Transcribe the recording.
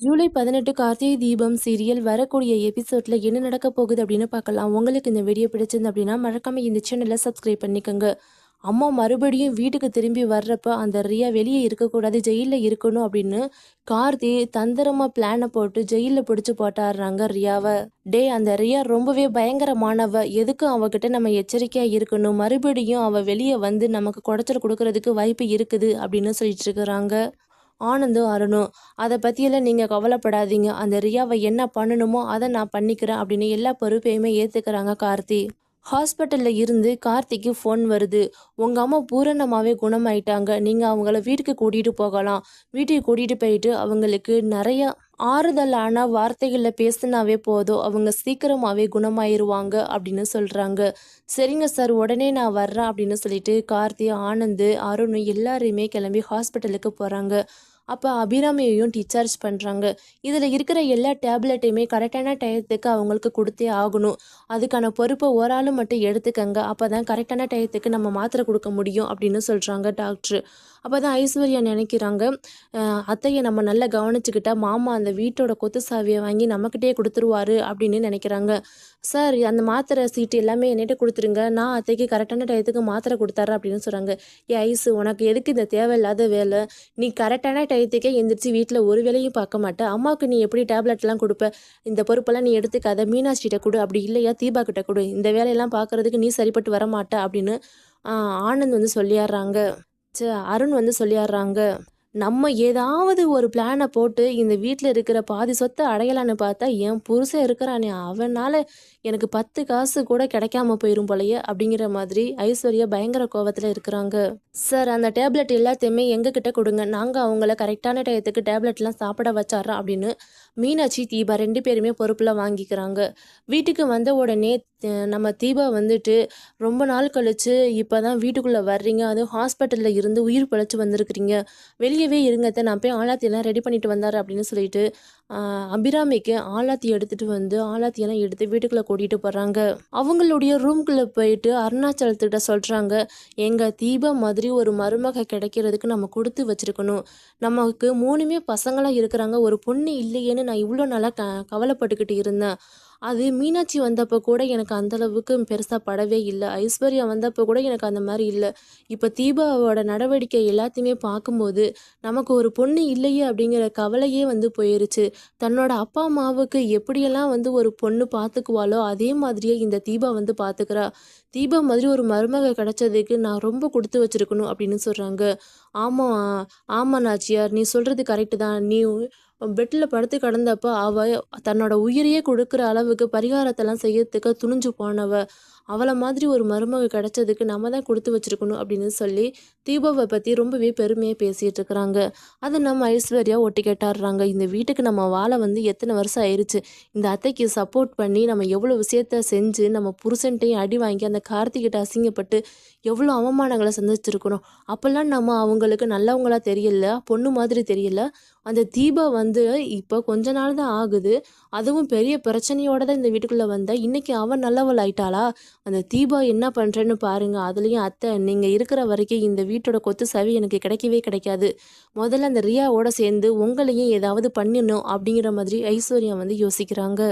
ஜூலை பதினெட்டு கார்த்திகை தீபம் சீரியல் வரக்கூடிய எபிசோட்ல என்ன நடக்க போகுது அப்படின்னு பார்க்கலாம். உங்களுக்கு இந்த வீடியோ பிடிச்சிருந்து அப்படின்னா மறக்காம இந்த சேனலை சப்ஸ்கிரைப் பண்ணிக்கோங்க. அம்மா மறுபடியும் வீட்டுக்கு திரும்பி வர்றப்ப அந்த ரியா வெளியே இருக்கக்கூடாது ஜெயிலில் இருக்கணும் அப்படின்னு கார்த்தி தந்திரமாக பிளானை போட்டு ஜெயிலில் பிடிச்சி போட்டாடுறாங்க ரியாவை. டே அந்த ரியா ரொம்பவே பயங்கரமானவ. எதுக்கும் அவகிட்ட நம்ம எச்சரிக்கையாக இருக்கணும்? மறுபடியும் அவள் வெளியே வந்து நமக்கு குடைச்சல் கொடுக்கறதுக்கு வாய்ப்பு இருக்குது அப்படின்னு சொல்லிட்டு இருக்கிறாங்க. ஆனந்தும் அருணும். அதை பற்றியெல்லாம் நீங்கள் கவலைப்படாதீங்க. அந்த ரியாவை என்ன பண்ணணுமோ அதை நான் பண்ணிக்கிறேன் அப்படின்னு எல்லா பொறுப்பையுமே ஏற்றுக்கிறாங்க கார்த்தி. ஹாஸ்பிட்டலில் இருந்து கார்த்திக்கு ஃபோன் வருது. உங்கள் அம்மா பூரணமாகவே குணமாயிட்டாங்க. நீங்கள் அவங்கள வீட்டுக்கு கூட்டிகிட்டு போகலாம். வீட்டுக்கு கூட்டிகிட்டு போயிட்டு அவங்களுக்கு நிறைய ஆறுதலான வார்த்தைகளில் பேசினாவே போதும். அவங்க சீக்கிரமாகவே குணமாயிருவாங்க அப்படின்னு சொல்கிறாங்க சரிங்க சார் உடனே நான் வர்றேன் அப்படின்னு சொல்லிட்டு கார்த்தி ஆனந்த் அருண் எல்லாரையுமே கிளம்பி ஹாஸ்பிட்டலுக்கு போகிறாங்க அப்போ அபிராமியையும் டிஸ்சார்ஜ் பண்ணுறாங்க இதில் இருக்கிற எல்லா டேப்லெட்டையுமே கரெக்டான டயத்துக்கு அவங்களுக்கு கொடுத்தே ஆகணும். அதுக்கான பொறுப்பை ஒரு ஆள் மட்டும் எடுத்துக்கங்க. அப்போ தான் கரெக்டான டயத்துக்கு நம்ம மாத்திரை கொடுக்க முடியும் அப்படின்னு சொல்கிறாங்க டாக்டர் அப்போ தான் ஐஸ்வர்யா நினைக்கிறாங்க. அத்தையை நம்ம நல்லா கவனிச்சுக்கிட்டா மாமா அந்த வீட்டோட கொத்து சாவியை வாங்கி நம்மக்கிட்டே கொடுத்துருவாரு அப்படின்னு நினைக்கிறாங்க. சார் அந்த மாத்திரை சீட்டு எல்லாமே என்னிட்ட கொடுத்துருங்க. நான் அத்தைக்கு கரெக்டான டயத்துக்கு மாத்திரை கொடுத்தாரு அப்படின்னு சொல்கிறாங்க ஏ ஐஸு உனக்கு எதுக்கு இந்த தேவையில்லாத வேலை? நீ கரெக்டான டயத்துக்கே எந்திரிச்சு வீட்டில் ஒரு வேலையும் பார்க்க மாட்டேன் அம்மாவுக்கு நீ எப்படி டேப்லெட்லாம் கொடுப்ப? இந்த பொறுப்பெல்லாம் நீ எடுத்துக்காத. மீனாட்சிகிட்ட கொடு. அப்படி இல்லையா? தீபா கிட்ட கொடு. இந்த வேலையெல்லாம் பார்க்குறதுக்கு நீ சரிப்பட்டு வர மாட்ட அப்படின்னு ஆனந்த் வந்து சொல்லிடுறாங்க அருண் வந்து சொல்லிடுறாங்க நம்ம ஏதாவது ஒரு பிளானை போட்டு இந்த வீட்டில் இருக்கிற பாதி சொத்தை அடையலான்னு பார்த்தா என் புருஷன் இருக்கிறானே அவனால் எனக்கு பத்து காசு கூட கிடைக்காம போயிரும் போலையே அப்படிங்கிற மாதிரி ஐஸ்வர்யா பயங்கர கோவத்தில் இருக்கிறாங்க. சார் அந்த டேப்லெட் எல்லாத்தையுமே எங்ககிட்ட கொடுங்க. நாங்கள் அவங்கள கரெக்டான டயத்துக்கு டேப்லெட்லாம் சாப்பிட வச்சாரோம் அப்படின்னு மீனாட்சி தீபா ரெண்டு பேருமே பொறுப்பில் வாங்கிக்கிறாங்க. வீட்டுக்கு வந்த உடனே நம்ம தீபா வந்துட்டு ரொம்ப நாள் கழித்து இப்போ தான் வீட்டுக்குள்ளே வர்றீங்க. அதுவும் ஹாஸ்பிட்டலில் இருந்து உயிர் பிழைச்சி வந்திருக்கிறீங்க. வெளியவே இருங்கத்த நான் போய் ஆலாத்தியெல்லாம் ரெடி பண்ணிட்டு வந்தார் அப்படின்னு சொல்லிட்டு அபிராமிக்கு ஆலாத்தி எடுத்துகிட்டு வந்து ஆலாத்தியெல்லாம் எடுத்து வீட்டுக்குள்ளே கூட்டிகிட்டு போகிறாங்க அவங்களுடைய ரூம்குள்ளே போயிட்டு அருணாச்சலத்துக்கிட்ட சொல்கிறாங்க எங்கள் தீபா மாதிரி ஒரு மருமக கிடைக்கிறதுக்கு நம்ம கொடுத்து வச்சுருக்கணும். நமக்கு மூணுமே பசங்களாக இருக்கிறாங்க. ஒரு பொண்ணு இல்லையேன்னு நான் இவ்வளோ நாளாக க கவலைப்பட்டுக்கிட்டு இருந்தேன். அது மீனாட்சி வந்தப்போ கூட எனக்கு அந்தளவுக்கு பெருசாக படவே இல்லை. ஐஸ்வர்யா வந்தப்போ கூட எனக்கு அந்த மாதிரி இல்லை. இப்போ தீபாவோட நடவடிக்கை எல்லாத்தையுமே பார்க்கும்போது நமக்கு ஒரு பொண்ணு இல்லையே அப்படிங்கிற கவலையே வந்து போயிருச்சு. தன்னோட அப்பா அம்மாவுக்கு எப்படியெல்லாம் வந்து ஒரு பொண்ணு பார்த்துக்குவாளோ அதே மாதிரியே இந்த தீபா வந்து பார்த்துக்கிறா தீபா மாதிரி ஒரு மருமக கிடைச்சதுக்கு நான் ரொம்ப கொடுத்து வச்சிருக்கணும் அப்படின்னு சொல்கிறாங்க ஆமாம் ஆமாம் நாச்சியார் நீ சொல்கிறது கரெக்டு தான். நீ பெட்டில் படுத்து கிடந்தப்ப அவ தன்னோட உயிரையே கொடுக்குற அளவுக்கு பரிகாரத்தெல்லாம் செய்யறதுக்கு துணிஞ்சு போனவ. அவளை மாதிரி ஒரு மருமக கிடைச்சதுக்கு நம்ம தான் கொடுத்து வச்சிருக்கணும் அப்படின்னு சொல்லி தீபாவை பற்றி ரொம்பவே பெருமையாக பேசிகிட்டு இருக்கிறாங்க. அதை நம்ம ஐஸ்வர்யா ஒட்டி கேட்டாடுறாங்க இந்த வீட்டுக்கு நம்ம வாழை வந்து எத்தனை வருஷம் ஆயிடுச்சு இந்த அத்தைக்கு சப்போர்ட் பண்ணி நம்ம எவ்வளோ விஷயத்த செஞ்சு நம்ம புருஷன்ட்டையும் அடி வாங்கி அந்த கார்த்திகிட்ட அசிங்கப்பட்டு எவ்வளோ அவமானங்களை சந்திச்சிருக்கிறோம் அப்போல்லாம் நம்ம அவங்களுக்கு நல்லவங்களா தெரியல பொண்ணு மாதிரி தெரியல. அந்த தீபா வந்து வந்து இப்போ கொஞ்ச நாள் தான் ஆகுது. அதுவும் பெரிய பிரச்சனையோட தான் இந்த வீட்டுக்குள்ளே வந்தா. இன்னைக்கு அவன் நல்லவள் ஆயிட்டாளா? அந்த தீபா என்ன பண்ணுறேன்னு பாருங்கள் அதுலேயும் அத்தை நீங்கள் இருக்கிற வரைக்கும் இந்த வீட்டோட கொத்து சவி எனக்கு கிடைக்கவே கிடைக்காது. முதல்ல அந்த ரியாவோட சேர்ந்து உங்களையும் ஏதாவது பண்ணிடணும் அப்படிங்கிற மாதிரி ஐஸ்வர்யா வந்து யோசிக்கிறாங்க.